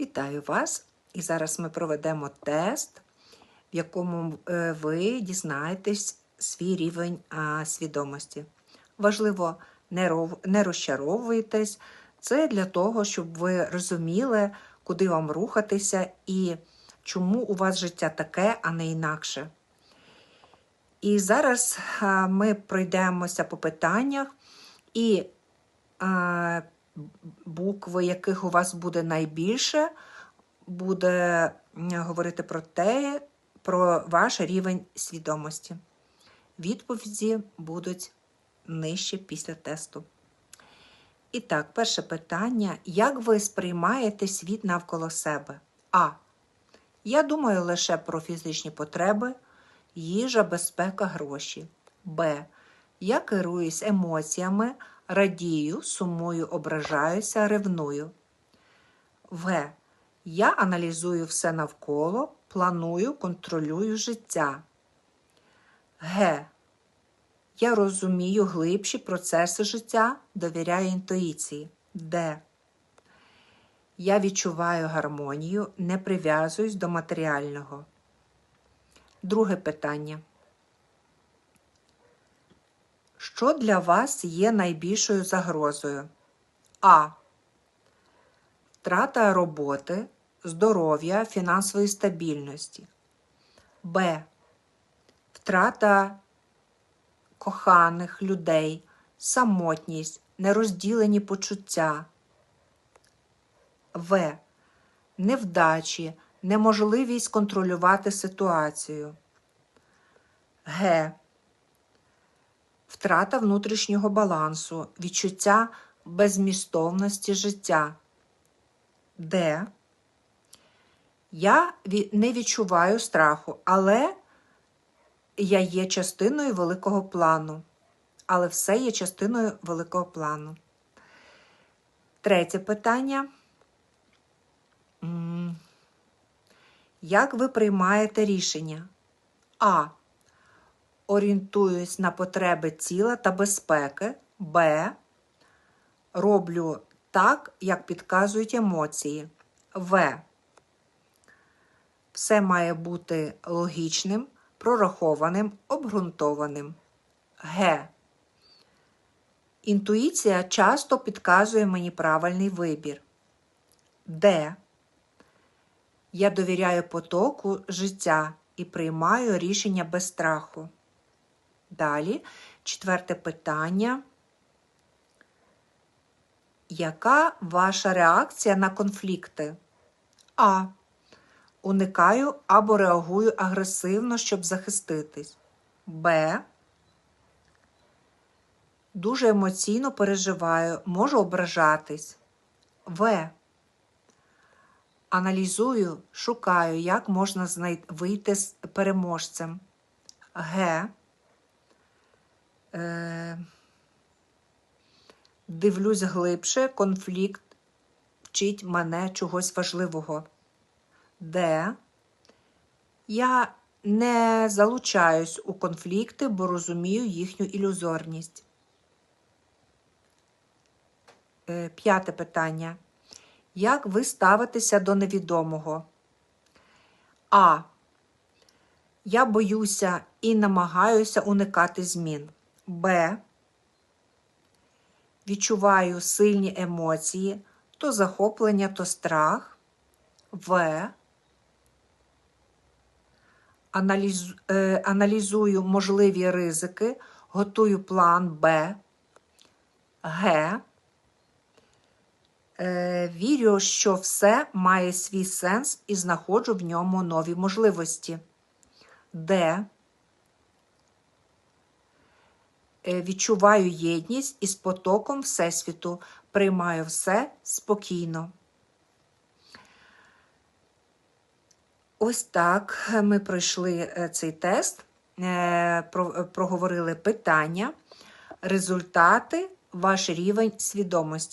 Вітаю вас! І зараз ми проведемо тест, в якому е, ви дізнаєтесь свій рівень свідомості. Важливо, не, розчаровуйтесь. Це для того, щоб ви розуміли, куди вам рухатися і чому у вас життя таке, а не інакше. І зараз ми пройдемося по питаннях, і букви, яких у вас буде найбільше, буде говорити про те, про ваш рівень свідомості. Відповіді будуть нижче після тесту. І так, перше питання: як ви сприймаєте світ навколо себе? А. Я думаю лише про фізичні потреби, їжа, безпека, гроші. Б. Я керуюсь емоціями, радію, сумую, ображаюся, ревную. В. Я аналізую все навколо, планую, контролюю життя. Г. Я розумію глибші процеси життя, довіряю інтуїції. Д. Я відчуваю гармонію, не прив'язуюсь до матеріального. Друге питання. Що для вас є найбільшою загрозою? А. Втрата роботи, здоров'я, фінансової стабільності. Б. Втрата коханих людей, самотність, нерозділені почуття. В. Невдачі, неможливість контролювати ситуацію. Г. Втрата внутрішнього балансу, відчуття безмістовності життя. Д. Я не відчуваю страху, але я є частиною великого плану. Але все є частиною великого плану. Третє питання. Як ви приймаєте рішення? А. Орієнтуюсь на потреби тіла та безпеки. Б. Роблю так, як підказують емоції. В. Все має бути логічним, прорахованим, обґрунтованим. Г. Інтуїція часто підказує мені правильний вибір. Д. Я довіряю потоку життя і приймаю рішення без страху. Далі, четверте питання. Яка ваша реакція на конфлікти? А. Уникаю або реагую агресивно, щоб захиститись. Б. Дуже емоційно переживаю, можу ображатись. В. Аналізую, шукаю, як можна вийти з переможцем. Г. Е... Дивлюсь глибше, конфлікт вчить мене чогось важливого. Д. Я не залучаюсь у конфлікти, бо розумію їхню ілюзорність. Е, П'яте питання. Як ви ставитеся до невідомого? А. Я боюся і намагаюся уникати змін. Б. Відчуваю сильні емоції, то захоплення, то страх. В. Е, аналізую можливі ризики, готую план Б. Г. Е, вірю, що все має свій сенс і знаходжу в ньому нові можливості. Д. Е, відчуваю єдність із потоком Всесвіту, приймаю все спокійно. Ось так ми пройшли е, цей тест, е, е, проговорили питання, результати, ваш рівень свідомості.